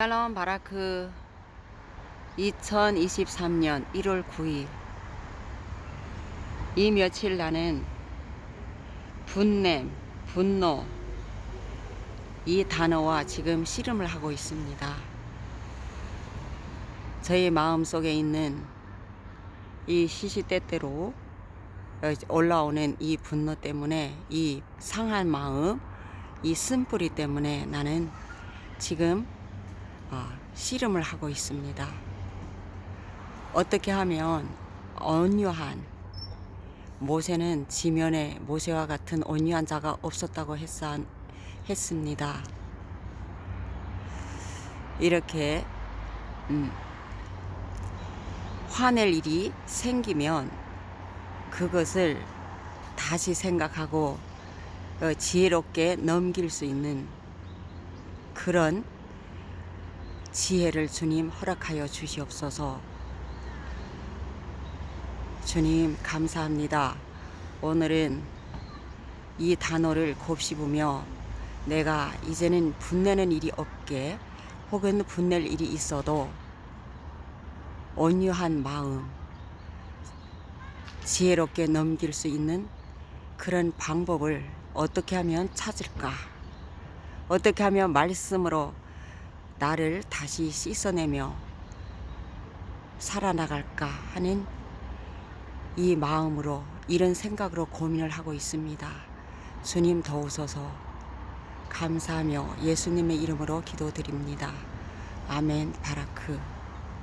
샬롬 바라크. 2023년 1월 9일. 이 며칠 나는 분냄, 분노. 이 단어와 지금 씨름을 하고 있습니다. 저의 마음 속에 있는 이 시시때때로 올라오는 이 분노 때문에 이 상한 마음, 이 쓴뿌리 때문에 나는 지금 어, 씨름을 하고 있습니다. 어떻게 하면 온유한 모세는 지면에 모세와 같은 온유한 자가 없었다고 했사, 했습니다. 이렇게 음, 화낼 일이 생기면 그것을 다시 생각하고 어, 지혜롭게 넘길 수 있는 그런 지혜를 주님 허락하여 주시옵소서. 주님 감사합니다. 오늘은 이 단어를 곱씹으며 내가 이제는 분내는 일이 없게 혹은 분낼 일이 있어도 온유한 마음 지혜롭게 넘길 수 있는 그런 방법을 어떻게 하면 찾을까? 어떻게 하면 말씀으로 나를 다시 씻어내며 살아나갈까 하는 이 마음으로 이런 생각으로 고민을 하고 있습니다. 주님 도우소서 감사하며 예수님의 이름으로 기도드립니다. 아멘 바라크.